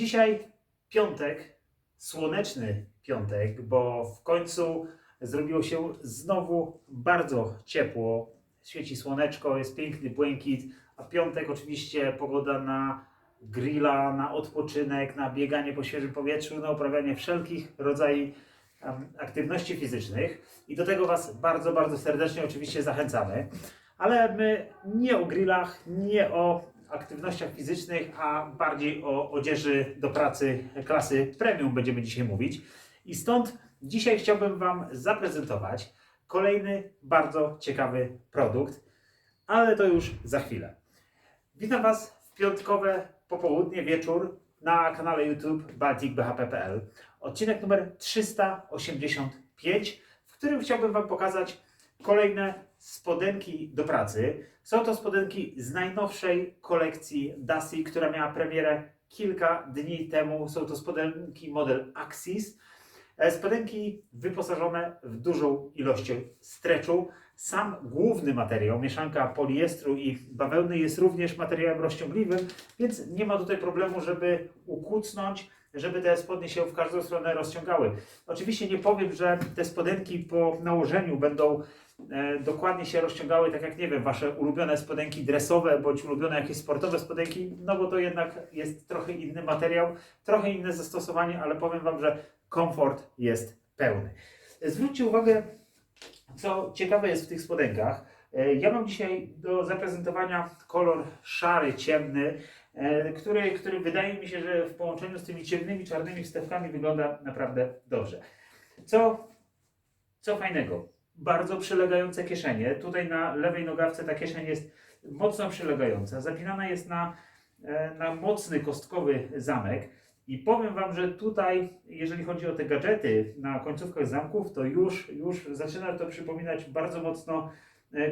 Dzisiaj piątek, słoneczny piątek, bo w końcu zrobiło się znowu bardzo ciepło. Świeci słoneczko, jest piękny błękit, a piątek oczywiście pogoda na grilla, na odpoczynek, na bieganie po świeżym powietrzu, na uprawianie wszelkich rodzajów aktywności fizycznych. I do tego Was bardzo, bardzo serdecznie oczywiście zachęcamy. Ale my nie o grillach, nie o aktywnościach fizycznych, a bardziej o odzieży do pracy klasy premium będziemy dzisiaj mówić. I stąd dzisiaj chciałbym Wam zaprezentować kolejny bardzo ciekawy produkt, ale to już za chwilę. Witam Was w piątkowe popołudnie, wieczór na kanale YouTube balticbhp.pl. Odcinek numer 385, w którym chciałbym Wam pokazać kolejne spodenki do pracy. Są to spodenki z najnowszej kolekcji Dasi, która miała premierę kilka dni temu. Są to spodenki model Axis. E, Spodenki wyposażone w dużą ilość stretchu. Sam główny materiał, mieszanka poliestru i bawełny jest również materiałem rozciągliwym, więc nie ma tutaj problemu, żeby ukucnąć, żeby te spodnie się w każdą stronę rozciągały. Oczywiście nie powiem, że te spodenki po nałożeniu będą dokładnie się rozciągały, tak jak nie wiem, wasze ulubione spodenki dresowe bądź ulubione jakieś sportowe spodenki, no bo to jednak jest trochę inny materiał, trochę inne zastosowanie, ale powiem wam, że komfort jest pełny. Zwróćcie uwagę, co ciekawe jest w tych spodenkach. E, Ja mam dzisiaj do zaprezentowania kolor szary, ciemny, e, który, który wydaje mi się, że w połączeniu z tymi ciemnymi, czarnymi wstawkami wygląda naprawdę dobrze. Co, co fajnego? Bardzo przylegające kieszenie. Tutaj na lewej nogawce ta kieszeń jest mocno przylegająca. Zapinana jest na, e, na mocny kostkowy zamek. I powiem Wam, że tutaj, jeżeli chodzi o te gadżety na końcówkach zamków, to już, już zaczyna to przypominać bardzo mocno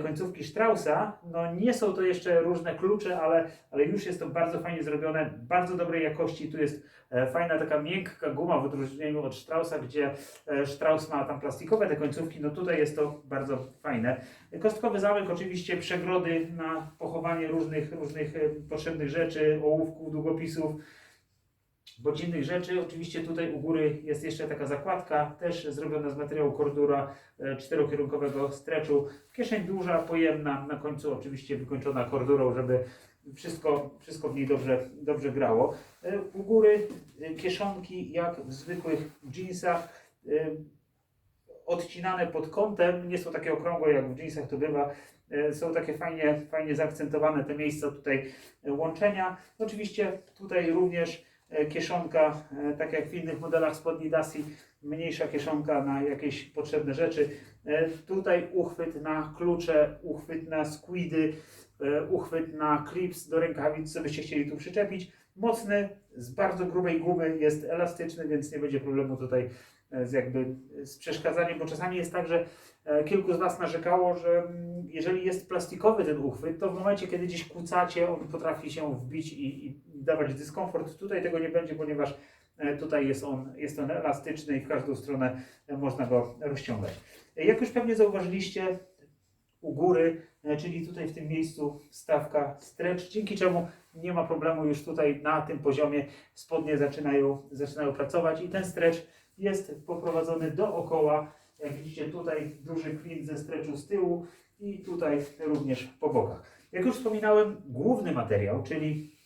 końcówki Straussa. No nie są to jeszcze różne klucze, ale, ale już jest to bardzo fajnie zrobione, bardzo dobrej jakości. Tu jest e, fajna taka miękka guma w odróżnieniu od Straussa, gdzie e, Strauss ma tam plastikowe te końcówki. No tutaj jest to bardzo fajne. Kostkowy zamek, oczywiście przegrody na pochowanie różnych, różnych e, potrzebnych rzeczy, ołówków, długopisów bądź innych rzeczy. Oczywiście tutaj u góry jest jeszcze taka zakładka, też zrobiona z materiału kordura e, czterokierunkowego stretchu. Kieszeń duża, pojemna, na końcu oczywiście wykończona kordurą, żeby wszystko, wszystko w niej dobrze, dobrze grało. E, U góry e, kieszonki jak w zwykłych jeansach. Odcinane pod kątem, nie są takie okrągłe jak w jeansach to bywa, są takie fajnie, fajnie zaakcentowane te miejsca tutaj łączenia. Oczywiście tutaj również kieszonka, e, tak jak w innych modelach spodni Dasi, mniejsza kieszonka na jakieś potrzebne rzeczy. E, Tutaj uchwyt na klucze, uchwyt na squidy, e, uchwyt na clips do rękawic, co byście chcieli tu przyczepić. Mocny, z bardzo grubej gumy, jest elastyczny, więc nie będzie problemu tutaj e, z jakby z przeszkadzaniem, bo czasami jest tak, że e, kilku z Was narzekało, że mm, jeżeli jest plastikowy ten uchwyt, to w momencie, kiedy gdzieś kłócacie, on potrafi się wbić i, i dawać dyskomfort. Tutaj tego nie będzie, ponieważ e, tutaj jest on, jest on elastyczny i w każdą stronę e, można go rozciągać. E, Jak już pewnie zauważyliście, u góry, czyli tutaj w tym miejscu stawka stretch, dzięki czemu nie ma problemu już tutaj na tym poziomie spodnie zaczynają, zaczynają pracować i ten stretch jest poprowadzony dookoła. Jak widzicie tutaj duży klin ze stretchu z tyłu i tutaj również po bokach. Jak już wspominałem, główny materiał, czyli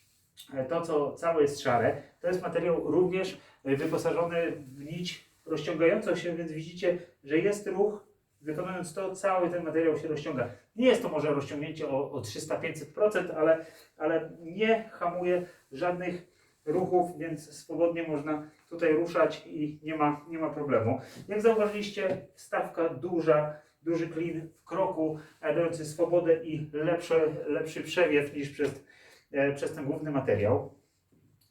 to, co całe jest szare, to jest materiał również e, wyposażony w nić rozciągającą się, więc widzicie, że jest ruch. Wykonując to, cały ten materiał się rozciąga. Nie jest to może rozciągnięcie o, o 300-500%, ale, ale nie hamuje żadnych ruchów, więc swobodnie można tutaj ruszać i nie ma, nie ma problemu. Jak zauważyliście, wstawka duża, duży klin w kroku, dający swobodę i lepszy, lepszy przewiew niż przez, przez ten główny materiał.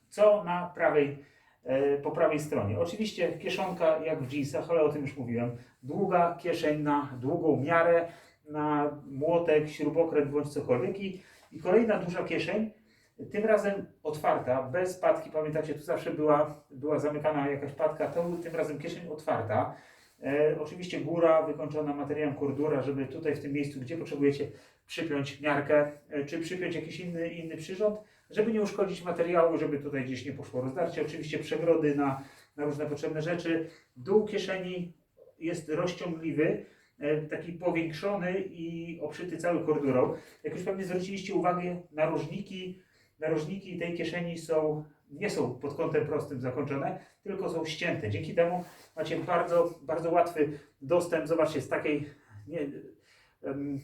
Co na prawej, e, po prawej stronie? Oczywiście kieszonka jak w jeansach, ale o tym już mówiłem. Długa kieszeń na długą miarę, na młotek, śrubokręt bądź cokolwiek i, i kolejna duża kieszeń, tym razem otwarta, bez patki. Pamiętacie, tu zawsze była, była zamykana jakaś patka, to tym razem kieszeń otwarta. E, oczywiście góra wykończona materiałem kordura, żeby tutaj w tym miejscu, gdzie potrzebujecie przypiąć miarkę, e, czy przypiąć jakiś inny, inny przyrząd, żeby nie uszkodzić materiału, żeby tutaj gdzieś nie poszło rozdarcie. Oczywiście przegrody na, na różne potrzebne rzeczy. Dół kieszeni jest rozciągliwy, e, taki powiększony i obszyty cały kordurą. Jak już pewnie zwróciliście uwagę, narożniki, narożniki tej kieszeni są, nie są pod kątem prostym zakończone, tylko są ścięte. Dzięki temu macie bardzo, bardzo łatwy dostęp, zobaczcie, z takiej, nie,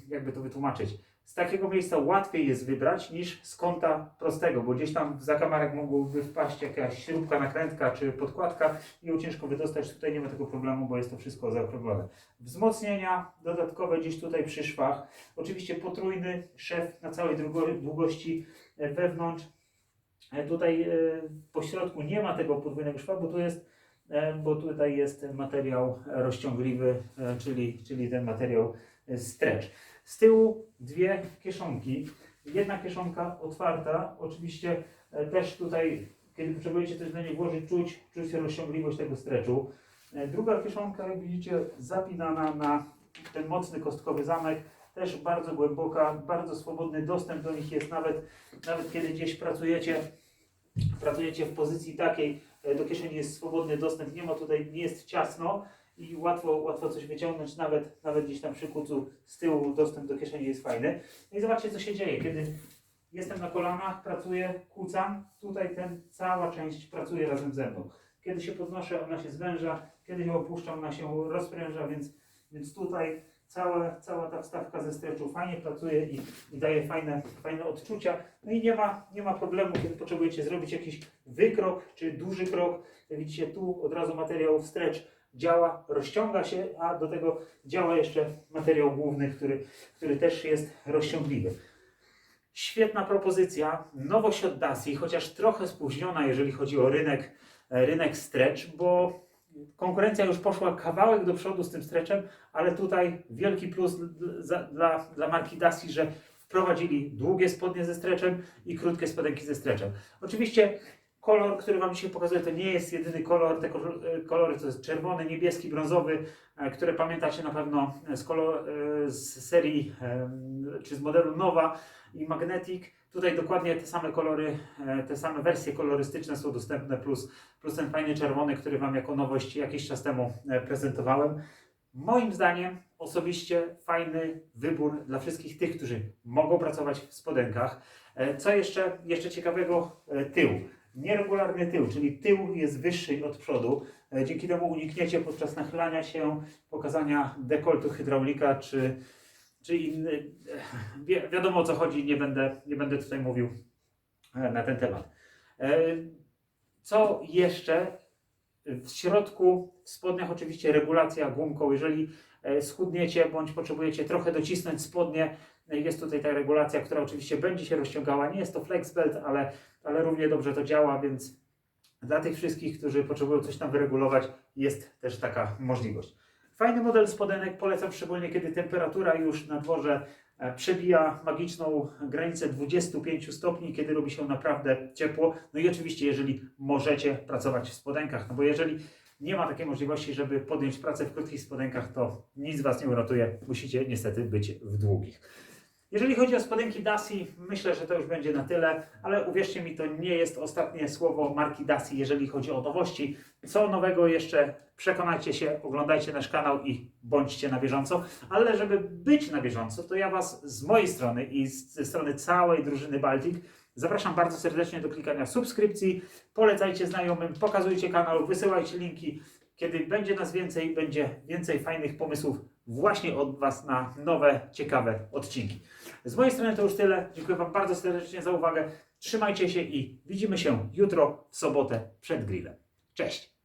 jakby to wytłumaczyć, z takiego miejsca łatwiej jest wybrać niż z kąta prostego, bo gdzieś tam w zakamarek mogłoby wpaść jakaś śrubka, nakrętka czy podkładka i ją ciężko wydostać. Tutaj nie ma tego problemu, bo jest to wszystko zaokrąglone. Wzmocnienia dodatkowe gdzieś tutaj przy szwach. Oczywiście potrójny szef na całej długo- długości e, wewnątrz. E, Tutaj e, po środku nie ma tego podwójnego szwa, bo tu jest, bo tutaj jest materiał rozciągliwy, czyli, czyli ten materiał stretch. Z tyłu dwie kieszonki. Jedna kieszonka otwarta, oczywiście e, też tutaj, kiedy potrzebujecie coś na nie włożyć, czuć, czuć rozciągliwość tego stretchu. E, Druga kieszonka, jak widzicie, zapinana na ten mocny kostkowy zamek, też bardzo głęboka, bardzo swobodny dostęp do nich jest, nawet, nawet kiedy gdzieś pracujecie, pracujecie w pozycji takiej, e, do kieszeni jest swobodny dostęp, nie ma tutaj, nie jest ciasno i łatwo, łatwo coś wyciągnąć, nawet, nawet gdzieś tam przy kucu z tyłu dostęp do kieszeni jest fajny. No i zobaczcie co się dzieje, kiedy jestem na kolanach, pracuję, kucam, tutaj ten, cała część pracuje razem ze mną. Kiedy się podnoszę, ona się zwęża, kiedy ją opuszczam, ona się rozpręża, więc, więc tutaj cała, cała ta wstawka ze stretchu fajnie pracuje i, i daje fajne, fajne odczucia. No i nie ma, nie ma problemu, kiedy potrzebujecie zrobić jakiś wykrok czy duży krok. Jak widzicie, tu od razu materiał stretch działa, rozciąga się, a do tego działa jeszcze materiał główny, który, który też jest rozciągliwy. Świetna propozycja, nowość od Daci, chociaż trochę spóźniona, jeżeli chodzi o rynek, e, rynek stretch, bo konkurencja już poszła kawałek do przodu z tym stretchem, ale tutaj wielki plus dla, dla marki Daci, że wprowadzili długie spodnie ze stretchem i krótkie spodenki ze stretchem. Oczywiście kolor, który Wam dzisiaj pokazuję, to nie jest jedyny kolor. Te e, kolory to jest czerwony, niebieski, brązowy, e, które pamiętacie na pewno z, kolor, e, z serii czy z modelu Nowa i Magnetic. Tutaj dokładnie te same kolory, te same wersje kolorystyczne są dostępne, plus, plus ten fajny czerwony, który Wam jako nowość jakiś czas temu prezentowałem. Moim zdaniem osobiście fajny wybór dla wszystkich tych, którzy mogą pracować w spodenkach. Co jeszcze, jeszcze ciekawego? E, Tył. Nieregularny tył, czyli tył jest wyższy od przodu. E, Dzięki temu unikniecie podczas nachylania się pokazania dekoltu hydraulika czy, czy inny. Wi wiadomo o co chodzi, nie będę, nie będę tutaj mówił e, na ten temat. E, Co jeszcze? W środku, w spodniach oczywiście regulacja gumką. Jeżeli e, schudniecie bądź potrzebujecie trochę docisnąć spodnie, e, jest tutaj ta regulacja, która oczywiście będzie się rozciągała. Nie jest to flex belt, ale, ale równie dobrze to działa, więc dla tych wszystkich, którzy potrzebują coś tam wyregulować, jest też taka możliwość. Fajny model spodenek, polecam szczególnie kiedy temperatura już na dworze e, przebija magiczną granicę 25 stopni, kiedy robi się naprawdę ciepło. No i oczywiście, jeżeli możecie pracować w spodenkach, no bo jeżeli nie ma takiej możliwości, żeby podjąć pracę w krótkich spodenkach, to nic Was nie uratuje. Musicie niestety być w długich. Jeżeli chodzi o spodenki Dasi, myślę, że to już będzie na tyle, ale uwierzcie mi, to nie jest ostatnie słowo marki Dasi, jeżeli chodzi o nowości. Co nowego jeszcze przekonajcie się, oglądajcie nasz kanał i bądźcie na bieżąco. Ale żeby być na bieżąco, to ja Was z mojej strony i ze strony całej drużyny Baltic zapraszam bardzo serdecznie do klikania subskrypcji. Polecajcie znajomym, pokazujcie kanał, wysyłajcie linki. Kiedy będzie nas więcej, będzie więcej fajnych pomysłów właśnie od Was na nowe, ciekawe odcinki. Z mojej strony to już tyle. Dziękuję Wam bardzo serdecznie za uwagę. Trzymajcie się i widzimy się jutro w sobotę przed grillem. Cześć!